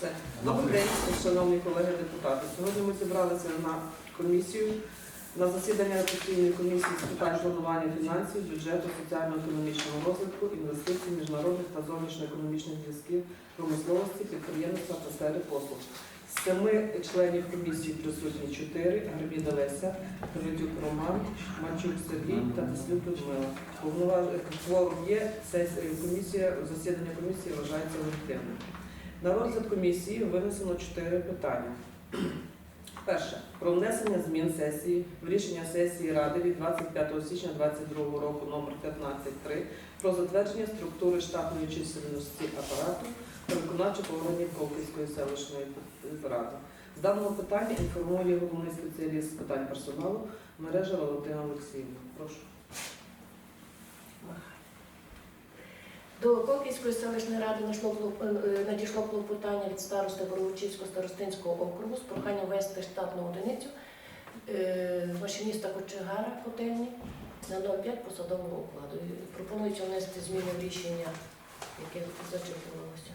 Все. Добрий день, шановні колеги депутати. Сьогодні ми зібралися на комісію на засідання постійної комісії з питань планування фінансів, бюджету, соціально-економічного розвитку, інвестицій, міжнародних та зовнішньоекономічних зв'язків, промисловості, підприємництва та сфери послуг. З семи членів комісії присутні чотири: Гарбіда Леся, Давидюк Роман, Мачук Сергій та Теслюк Людмила. Повноваж- Кворум є, комісія, засідання комісії вважається легітимним. На розгляд комісії винесено чотири питання. Перше. Про внесення змін сесії в рішення сесії Ради від 25 січня 2022 року номер 15.3 про затвердження структури штатної чисельності апарату та виконавчих органів Колківської селищної ради. З даного питання інформує головний спеціаліст з питань персоналу мережа Валентина Олексіївна. Прошу. До Колківської селищної ради надійшло клоп- е, надійшло клопотання від старости Боровичівського старостинського округу з проханням ввести штатну одиницю е, машиніста кочегара котельні на 0,5 посадового окладу. Пропонується внести зміни в рішення, яке зачитувалося.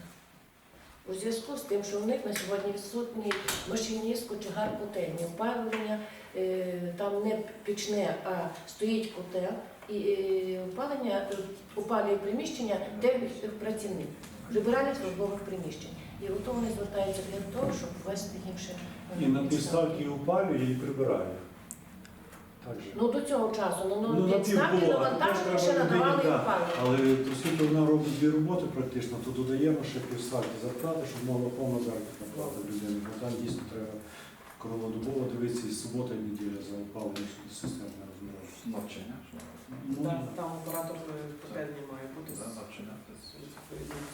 У зв'язку з тим, що в них на сьогодні відсутній машиніст кочегар котельні. Опалення е, там не пічне, а стоїть котел. І е, опалення е, опалює приміщення 9 працівників, прибиральних службових приміщень. І ото вони звертаються для того, щоб ввести їм ще І на підставки опалює і прибирає. Ну до цього часу, ну, Ну, ну на підставки навантаження ще надавали людині, опалення. Але оскільки вона робить дві роботи практично, то додаємо ще півставки зарплати, щоб могла повна заробітна плата людини. Бо там дійсно треба круглодобово дивитися і субота, і неділя за опаленням системи не Ну, Там, там оператор е, має бути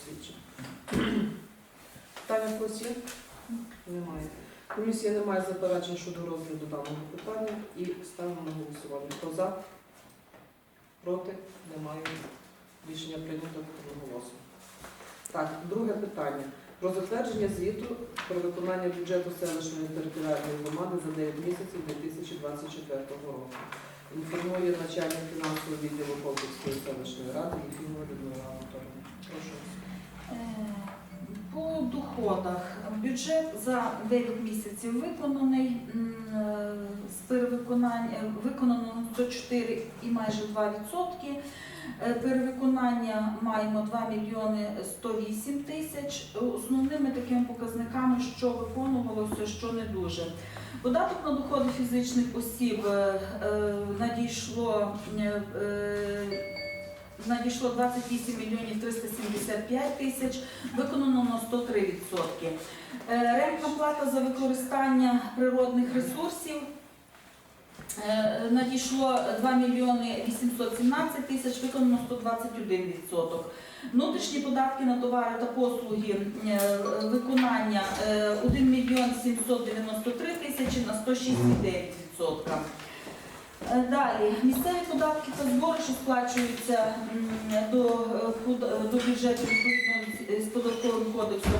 свідченням. Питання когось є? Немає. Комісія не має заперечень щодо розгляду даного питання і ставимо на голосування. Хто за? Проти? Немає. Рішення прийнято одноголосно. Так, друге питання. Про затвердження звіту про виконання бюджету селищної територіальної громади за 9 місяців 2024 року. Інформує начальник фінансового відділу Полтавської селищної ради Єфімова Людмила Анатолійовна. Прошу. Е, По доходах бюджет за 9 місяців виконаний е, з перевиконання виконано 104 і майже 2%. Е, Перевиконання маємо 2 мільйони 108 тисяч. Основними такими показниками, що виконувалося, що не дуже. Податок на доходи фізичних осіб е, е, надійшло е, надійшло 28 мільйонів 375 тисяч, виконано на 103%. Рентна плата за використання природних ресурсів надійшло 2 мільйони 817 тисяч, виконано 121 Внутрішні податки на товари та послуги е, виконання е, 1 мільйон 793 тисячі на 106,9 Е, Далі місцеві податки та збори, що сплачуються до, е, е, до бюджету відповідно з- податковим кодексом,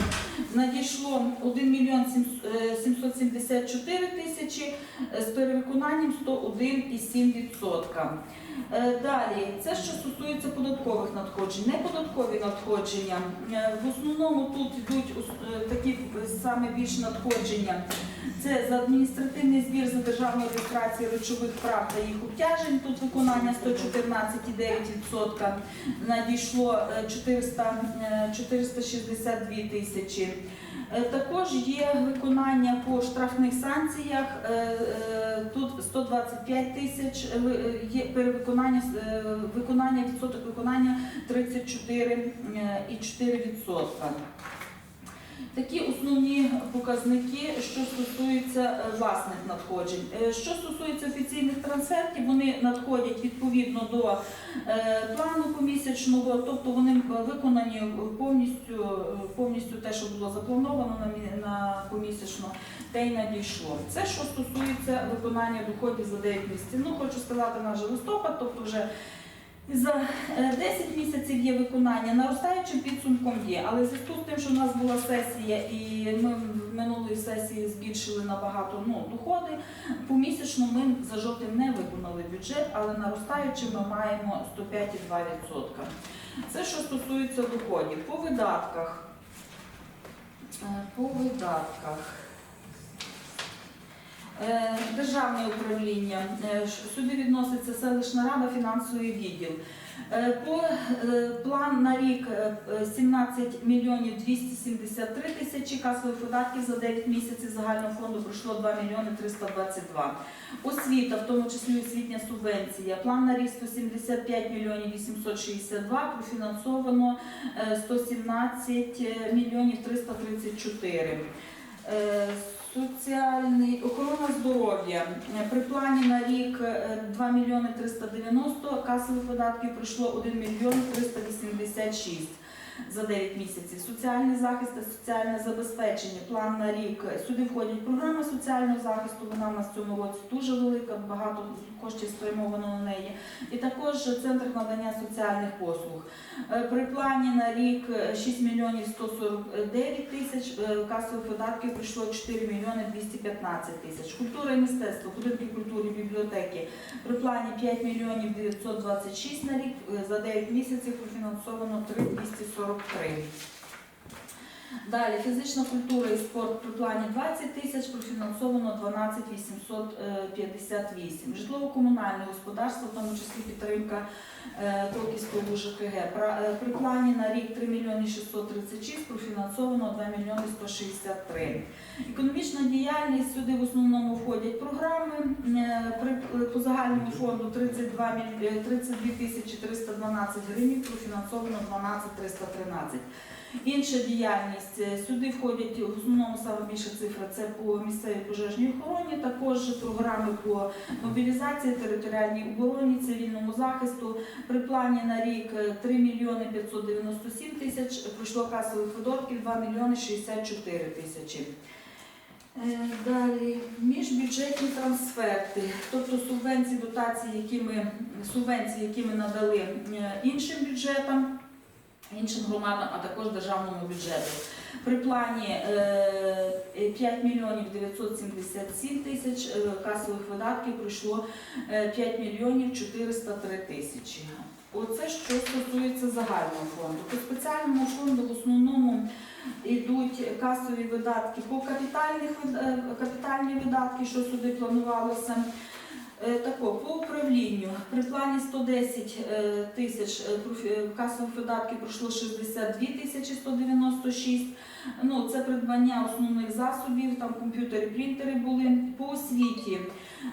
надійшло 1 мільйон сім- е, 774 тисячі е, з перевиконанням 101,7%. Е, Далі, це що стосується податкових надходжень. Неподаткові надходження. Е, В основному тут йдуть е, такі е, саме більш надходження. Це за адміністративний збір за державну реєстрацію речових прав та їх обтяжень. Тут виконання 114,9%. Надійшло е, 400, е, 462 тисячі. Е, Також є виконання по штрафних санкціях. Е, е, Тут 125 тисяч е, е, є перевиконання е, виконання відсоток виконання 34,4%. Такі основні показники, що стосуються е, власних надходжень. Е, Що стосується офіційних трансфертів, вони надходять відповідно до е, плану помісячного, тобто вони виконані повністю, повністю те, що було заплановано на, мі- помісячно, те й надійшло. Це що стосується виконання доходів за 9 місяців. Ну, хочу сказати, на вже листопад, тобто вже за е, 10 місяців є виконання, наростаючим підсумком є. Але зв'язку з тим, що в нас була сесія, і ми в минулої сесії збільшили набагато ну, доходи, помісячно ми за жовтень не виконали бюджет, але наростаючим ми маємо 105,2%. Це що стосується доходів. По видатках. Е, По видатках. Е, Державне управління. Е, Сюди відноситься селищна рада, фінансовий відділ. Е, По план на рік е, е, 17 мільйонів 273 тисячі касових видатків за 9 місяців загального фонду пройшло 2 мільйони 322. Освіта, в тому числі освітня субвенція. План на рік 175 мільйонів 862, профінансовано е, 117 мільйонів 334. Е, Соціальний охорона здоров'я. Е, при плані на рік е, 2 мільйони 390, касових видатків пройшло 1 мільйон 386 за 9 місяців. Соціальний захист та соціальне забезпечення. План на рік сюди входять програма соціального захисту. Вона у нас цьому році дуже велика, багато коштів спрямовано на неї. І також центр надання соціальних послуг. Е, При плані на рік е, 6 мільйонів 149 тисяч, е, касових видатків прийшло 4 мільйони 215 тисяч. Культура і мистецтво, будинки культури, бібліотеки. При плані 5 мільйонів 926 на рік, е, за 9 місяців профінансовано 3 foram três. Далі фізична культура і спорт при плані 20 тисяч, профінансовано 12 858. Житлово-комунальне господарство, в тому числі підтримка е, Кроківського УЖКГ. Пра- е, При плані на рік 3 мільйони 636, профінансовано 2 мільйони 163. Економічна діяльність сюди в основному входять програми. Е, по загальному фонду 32, е, 32 тисячі 312 гривень, профінансовано 12 313. Інша діяльність е, сюди входять в основному саме більша цифра це по місцевій пожежній охороні, також програми по мобілізації, територіальній обороні, цивільному захисту. При плані на рік е, 3 мільйони 597 тисяч, пройшло касових видатків 2 мільйони 64 тисячі. Е, Далі міжбюджетні трансферти, тобто субвенції, дотації, які ми субвенції, які ми надали е, іншим бюджетам іншим громадам, а також державному бюджету. При плані е, 5 мільйонів 977 тисяч е, касових видатків прийшло е, 5 мільйонів 403 тисячі. Оце що стосується загального фонду. По спеціальному фонду в основному йдуть касові видатки по капітальних е, капітальні видатки, що сюди планувалося. Е, Тако, по управлінню при плані 110 е, тисяч е, касових видатків пройшло 62 тисячі 196. Ну, це придбання основних засобів, там комп'ютери, принтери були. По освіті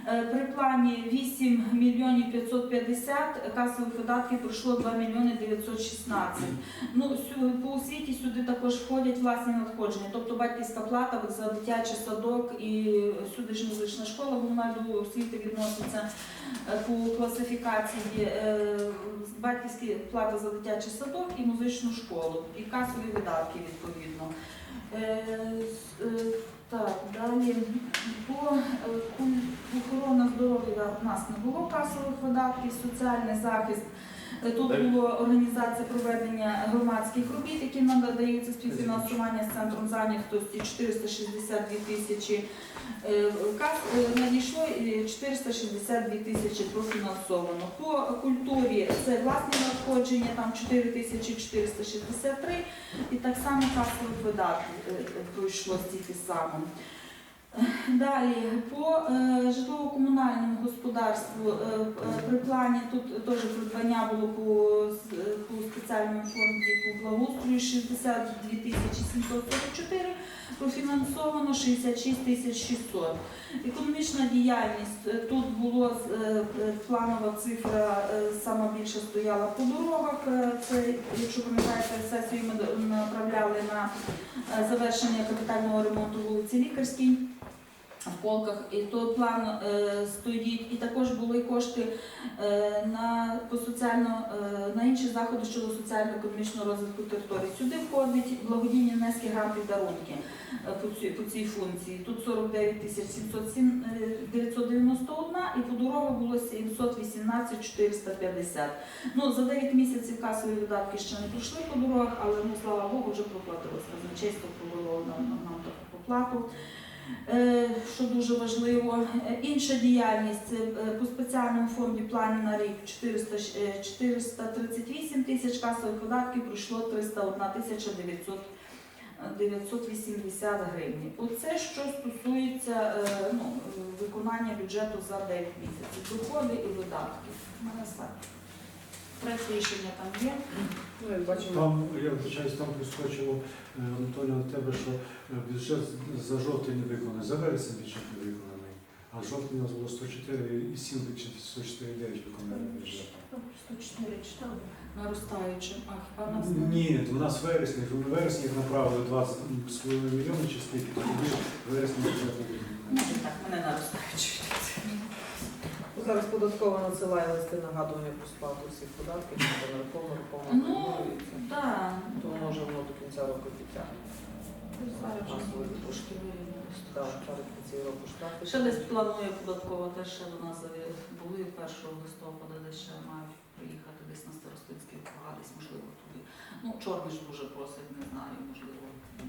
при плані 8 мільйонів 550, касових видатків пройшло 2 мільйони 916. Ну, по освіті сюди також входять власні надходження, тобто батьківська плата за дитячий садок і сюди ж музична школа, вона до освіти відноситься е, по класифікації е, батьківські плата за дитячий садок і музичну школу, і касові видатки відповідно. Так, далі по е, охорона здоров'я в нас не було касових видатків, соціальний захист. Е, Тут було організація проведення громадських робіт, які надаються співфінансування з центром зайнятості 462 тисячі. Е, е, надійшло і 462 тисячі профінансовано. По культурі це власні надходження, там 4 тисячі 463 і так само касових видатків пройшло стільки само. Далі по е, житлово-комунальному господарству е, е, при плані тут теж придбання було по, е, по спеціальному фонді по благоустрою 62 тисячі 744, профінансовано 66 тисяч 600. Економічна діяльність е, тут було е, планова цифра е, сама більша стояла по дорогах. Це, якщо пам'ятаєте, сесію ми направляли на завершення капітального ремонту вулиці Лікарській. В полках, і то план е, стоїть, і також були кошти е, на по соціально е, на інші заходи щодо соціально-економічного розвитку території. Сюди входить благодійні внески гранти дарунки е, по цій, по цій функції. Тут 49 тисяч 707, е, 991 і по дорогах було 718 450. Ну, за 9 місяців касові видатки ще не пройшли по дорогах, але ну, слава Богу, вже проплатилось. Казначейство провело нам, нам таку поплату. Е, Що дуже важливо, Е, інша діяльність е, по спеціальному фонді плані на рік 400, щ- е, 438 тисяч касових видатків пройшло 301 тисяча 980 гривень. Оце що стосується ну, виконання бюджету за 9 місяців. Доходи і видатки. Проект рішення там є. Ну, як бачимо, Там, я вибачаюсь, там прискочило е, Анатолій на тебе, що е, бюджет за жовтень не виконаний, за вересень бюджет не виконаний. А жовтень у нас було 104 і 7 чи 104,9 виконання бюджету. 104 читали. Наростаючим. А хіба в нас Ні, у нас вересень, в вересні їх направили 20 з половиною мільйонів чи скільки, тоді вересні бюджет не виконаний. Так, мене наростаючі. Зараз податкова надсилає листи нагадування про сплату всіх податків, що нерухомо, рухомо Ну, акумулюється. так. То може воно до кінця року підтягне. Зараз вже буде трошки вирівняно. Так, перед кінці року штрафи. Ще десь планує податкова, теж ще до нас були 1 листопада, десь ще мають приїхати десь на Старостинський округа, можливо туди. Ну, чорний ж дуже просить, не знаю, можливо,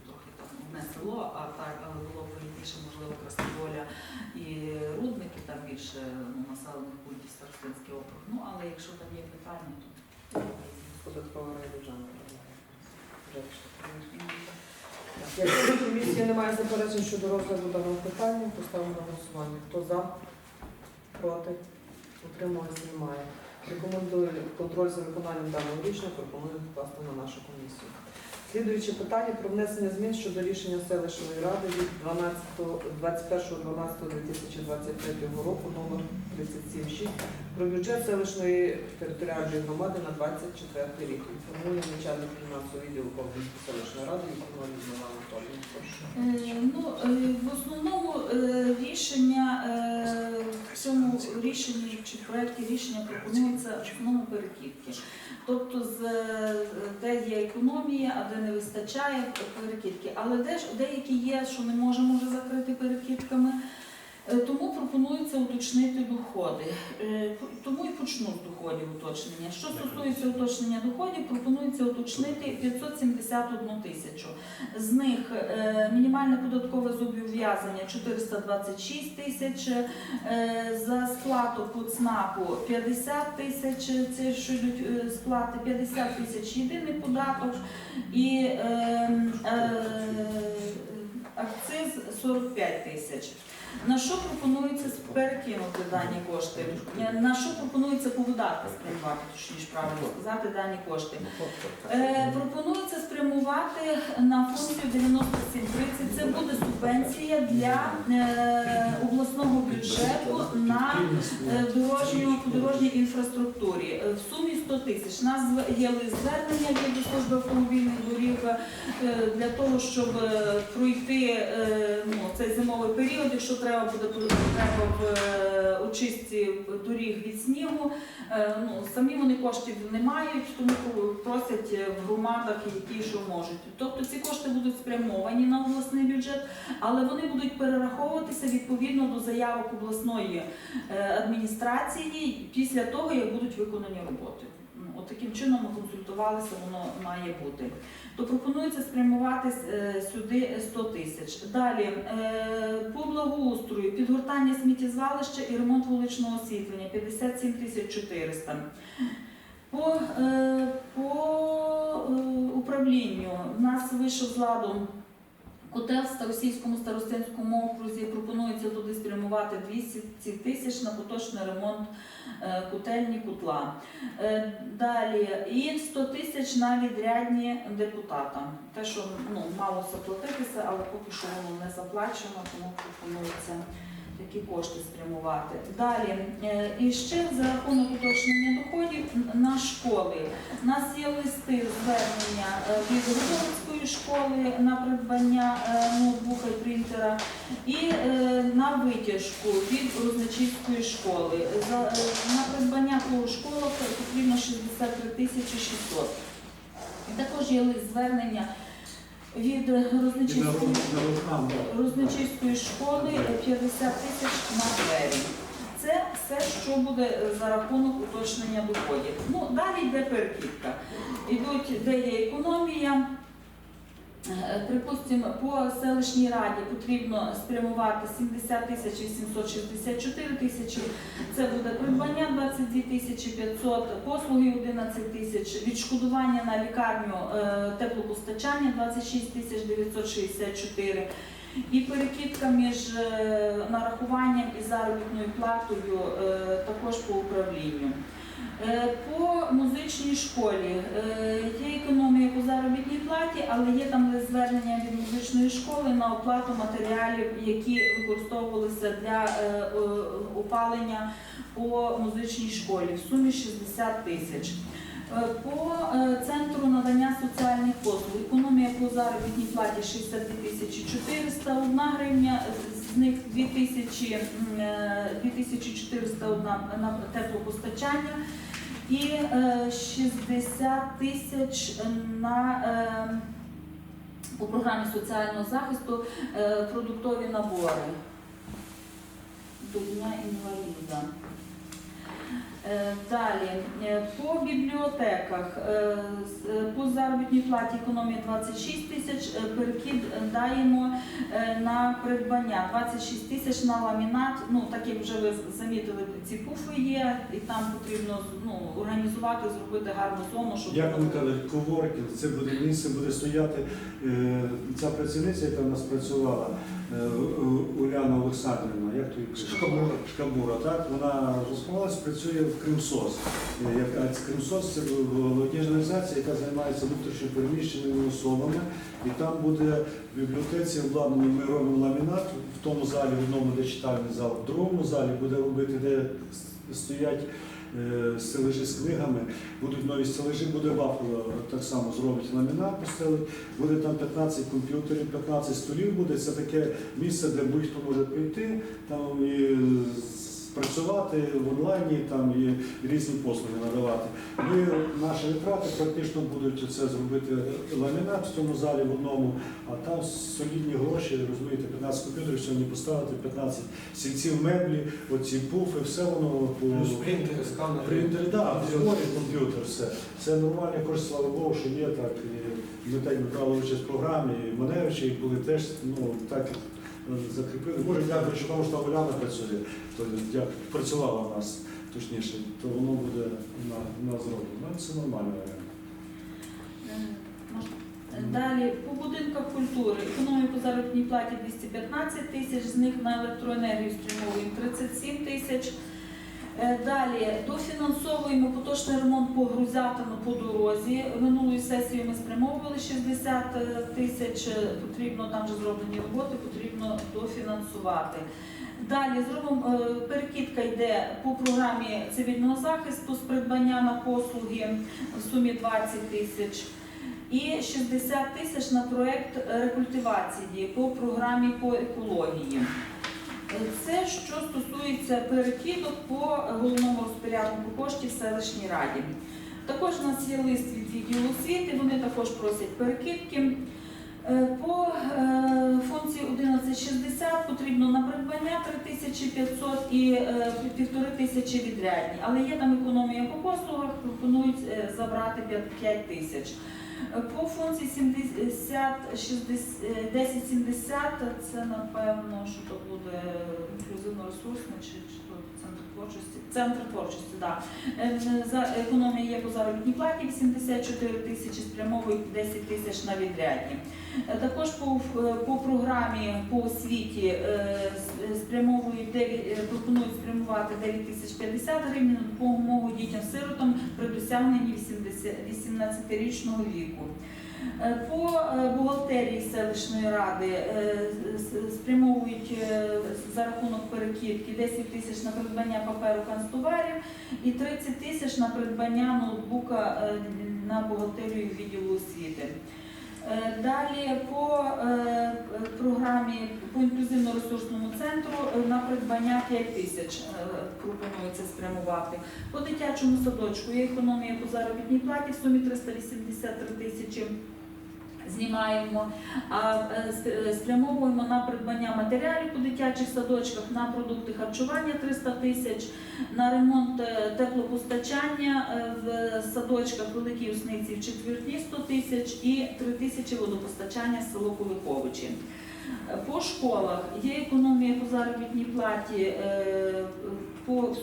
трохи не село, а так, було б більше, можливо, Красноволя і Рудники, там більше ну, населених пунктів Старостинський округ. Ну, але якщо там є питання, то Податкова райдержавна. Якщо в комісії немає заперечень щодо розгляду даного питання, поставимо на голосування. Хто за? Проти? Утримувалися немає. Рекомендую контроль за виконанням даного рішення, пропоную покласти на нашу комісію. Слідуюче питання про внесення змін щодо рішення селищної ради від 21.12.2023 року номер 376 про бюджет селищної територіальної громади на 24 рік. Інформує начальник фінансового відділу Ковбівської селищної ради Людмила Анатоліївна. Прошу. Е, Ну, е, в основному е, рішення в цьому рішенні чи проєкті рішення пропонується в основному перекидки. Тобто де є економія, а де не вистачає перекидки. Але де ж деякі є, що не можемо вже закрити перекидками. Е, Тому пропонується уточнити доходи. Е, Тому і почну з доходів уточнення. Що стосується уточнення доходів, пропонується уточнити 571 тисячу. З них е, мінімальне податкове зобов'язання 426 тисяч, за сплату по ЦНАПу 50 тисяч, це що йдуть сплати, 50 тисяч єдиний податок і е, е, акциз 45 тисяч. На що пропонується перекинути дані кошти? Е, На що пропонується по видатках спрямувати, точніше правильно сказати, дані кошти? Е, пропонується спрямувати на функцію 9730. Це буде субвенція для е, обласного бюджету на дорожню дорожній інфраструктурі в сумі 100 тисяч. У нас є лист звернення від служби автомобільних доріг для того, щоб пройти ну, цей зимовий період, якщо треба буде треба в е, очистці доріг від снігу. Е, Ну, самі вони коштів не мають, тому просять е, в громадах які що можуть. Тобто ці кошти будуть спрямовані на обласний бюджет, але вони будуть перераховуватися відповідно до заявок обласної е, адміністрації після того, як будуть виконані роботи. Таким чином ми консультувалися, воно має бути. То пропонується спрямувати е, сюди 100 тисяч. Далі е, по благоустрою, підгортання сміттєзвалища і ремонт вуличного освітлення 57 тисяч 400. По, е, по управлінню в нас вийшов з ладу котел в Старосільському старостинському окрузі. Пропонується туди спрямувати 200 тисяч на поточний ремонт е, котельні котла. Е, Далі і 100 тисяч на відрядні депутатам. Те, що ну, мало заплатитися, але поки що воно не заплачено, тому пропонується такі кошти спрямувати. Далі е, і ще за рахунок уточнення доходів на школи. У нас є листи звернення е, від Григорівської школи на придбання е, ноутбука і принтера і на витяжку від Розничівської школи. На придбання того школи потрібно 63 тисячі 600. Також є лист звернення від розничистої Розничівської школи 50 тисяч на двері. Це все, що буде за рахунок уточнення доходів. Ну, далі йде перекидка. Ідуть, де є економія, Припустимо, по селищній раді потрібно спрямувати 70 тисяч 864 тисячі. Це буде придбання 22 тисячі 500, послуги 11 тисяч, відшкодування на лікарню е, теплопостачання 26 тисяч 964. І перекидка між е, нарахуванням і заробітною платою е, також по управлінню. Е, По музичній школі е, є економія по заробітній платі, але є там звернення від музичної школи на оплату матеріалів, які використовувалися для е, опалення по музичній школі в сумі 60 тисяч. По центру надання соціальних послуг економія по заробітній платі 62 тисячі 401 гривня, з них 2 тисячі, м, е, 2401 на теплопостачання і е, 60 тисяч на е, по програмі соціального захисту е, продуктові набори до інваліда. Е, Далі е, по бібліотеках е, по заробітній платі економія 26 тисяч, перекид даємо на придбання 26 тисяч на ламінат. Ну так як вже ви замітили, ці пуфи є, і там потрібно ну, організувати, зробити гарну зону, щоб Як ми казали, коворкінг, це буде місце, буде стояти ця працівниця, яка в нас працювала, Уляна Олександрівна, як то її? Шкабура. Шкабура, так? Вона розпалась, працює в Кримсос. Е, як- Кримсос це благодійна організація, яка займається внутрішньо переміщеними особами. І там буде в бібліотеці обладнаний, ми робимо ламінат в тому залі, в одному де читальний зал, в другому залі буде робити, де стоять е, стележі з книгами, будуть нові стележі, буде вафло так само зробить ламінат, постелить, буде там 15 комп'ютерів, 15 столів буде. Це таке місце, де будь-хто може прийти там і працювати в онлайні, там і різні послуги надавати. Ми наші витрати практично будуть це зробити ламінат в цьому залі в одному, а там солідні гроші, розумієте, 15 комп'ютерів сьогодні поставити, 15 стільців меблі, оці пуфи, все воно по принтери, сканери. Принтер, да, в зборі комп'ютер, все. Це нормальні кошти, слава Богу, що є так. І ми так брали участь в програмі, і Маневичі були теж ну, так закріпили. Може, дякуючи тому, що Оляна працює, то дякую, працювала в нас точніше, то воно буде на, на зроблено. Ну, Це варіант. Е? Е, Далі по будинках культури економія по заробітній платі 215 тисяч, з них на електроенергію спрямовуємо 37 тисяч. Е, Далі дофінансовуємо поточний ремонт по Грузятину по дорозі. Минулої сесії ми спрямовували 60 тисяч. Потрібно там вже зроблені роботи, потрібно дофінансувати. Далі зробимо е, перекидка йде по програмі цивільного захисту з придбання на послуги в сумі 20 тисяч. І 60 тисяч на проєкт рекультивації по програмі по екології. Це що стосується перекидок по головному розпоряднику коштів селищній раді. Також у нас є лист від відділу освіти, вони також просять перекидки. Е, По е, функції 1160 потрібно на придбання 3500 і е, півтори тисячі відрядні. Але є там економія по послугах, пропонують е, забрати 5 тисяч. Е, По функції 70, 60, е, 1070 це напевно, що то буде інклюзивно-ресурсне чи, чи творчості. Центр творчості. Да. За економія є по заробітній платі 84 тисячі, спрямовують 10 тисяч на відрядні. Е, Також по, по програмі по освіті е, спрямовують 9, е, пропонують спрямувати 9 тисяч 50 гривень на допомогу дітям-сиротам при досягненні 80 18-річного віку. Е, По е, бухгалтерії селищної ради е, спрямовують за рахунок перекидки 10 тисяч на придбання паперу канцтоварів і 30 тисяч на придбання ноутбука на бухгалтерію відділу освіти. Е, Далі по е, програмі по інклюзивно-ресурсному центру е, на придбання 5 тисяч пропонується спрямувати. По дитячому садочку є економія по заробітній платі в сумі 383 тисячі. Знімаємо, а е, е, спрямовуємо на придбання матеріалів у дитячих садочках, на продукти харчування 300 тисяч, на ремонт е, теплопостачання в садочках Великій Усниці в четвірні 100 тисяч і 3 тисячі водопостачання село Куликовичі. По школах є економія по заробітній платі по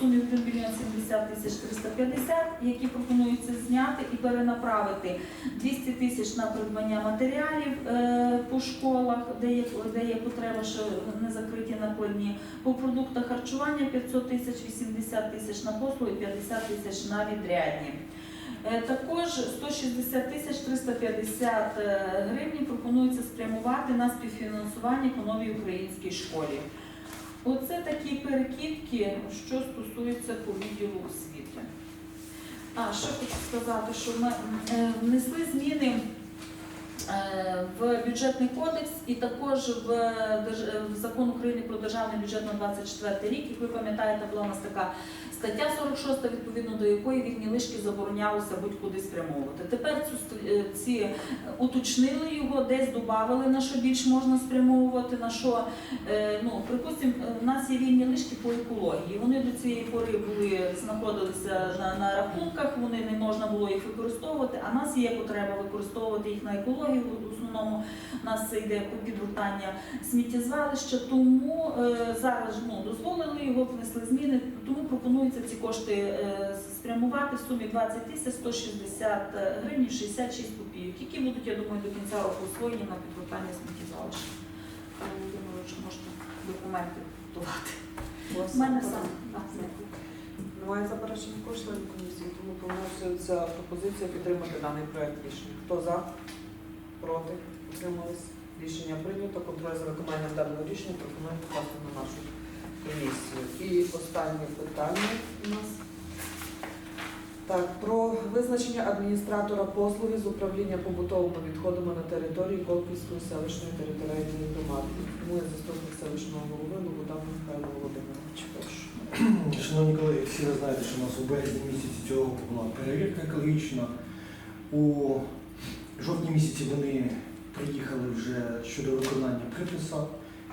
сумі 1 мільйон 70 тисяч 350, які пропонуються зняти і перенаправити 200 тисяч на придбання матеріалів е, по школах, де є, де є потреба, що не закриті накладні. По продуктах харчування 500 тисяч, 80 тисяч на послуги, 50 тисяч на відрядні. Е, Також 160 тисяч 350 е, гривень пропонується спрямувати на співфінансування по новій українській школі. Оце такі перекидки, що стосуються по відділу освіти. А ще хочу сказати, що ми е, внесли зміни е, в бюджетний кодекс і також в закон України про державний бюджет на 24 рік. Як ви пам'ятаєте, була у нас така стаття 46, відповідно до якої вільні лишки заборонялося будь-куди спрямовувати. Тепер цю е, ці е, уточнили його, десь додавали, на що більш можна спрямовувати, на що Е, ну, припустимо, у нас є вільні лишки по екології. Вони до цієї пори були знаходилися на, на рахунках, вони не можна було їх використовувати. А в нас є потреба використовувати їх на екологію. Основному у нас це йде підгортання сміттєзвалища. Тому е, зараз ну, дозволили його, внесли зміни. Тому пропонується ці кошти е, спрямувати в сумі 20 тисяч 160 гривень 66 копійок, які будуть, я думаю, до кінця року освоєні на підгортання сміттєзвалища. Пане Володимирович, можете документи готувати. У мене так. сам. Так, дякую. Немає заперечень членів комісії, тому вноситься пропозиція підтримати даний проект рішення. Хто за? Проти? Утримались? Рішення прийнято. Контроль за виконанням даного рішення пропоную покласти на нашу комісію. І останнє питання у нас. Так, про визначення адміністратора послуги з управління побутовими відходами на території Колківської селищної територіальної громади. Я заступник селищного голови Лободан Михайло Володимирович. Прошу. Шановні колеги, всі ви знаєте, що у нас у березні місяці цього була перевірка екологічна. У жовтні місяці вони приїхали вже щодо виконання приписа,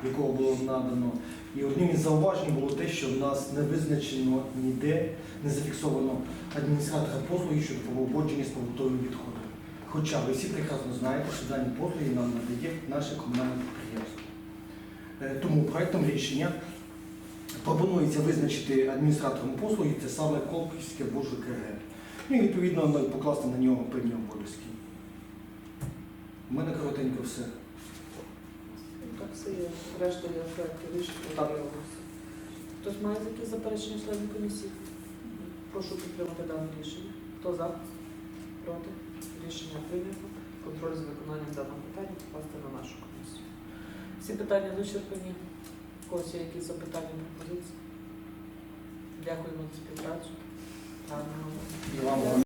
якого було надано. І одним із зауважень було те, що в нас не визначено ніде, не зафіксовано адміністратора послуги щодо поводження з побутовими відходами. Хоча ви всі прекрасно знаєте, що дані послуги нам надає наше комунальне підприємство. Е, Тому проектом рішення пропонується визначити адміністратором послуги, це саме Колківське БУЖКГ. Ну і відповідно покласти на нього певні обов'язки. У мене коротенько все. Так все є. Решта є проєкту рішення. Хтось має якісь заперечення членів комісії? Прошу підтримати дане рішення. Хто за? Проти? Рішення прийнято. Контроль за виконанням даного питання покласти на нашу комісію. Всі питання вичерпані. Когось є якісь запитання, пропозиції? Дякуємо за співпрацю. Гарного.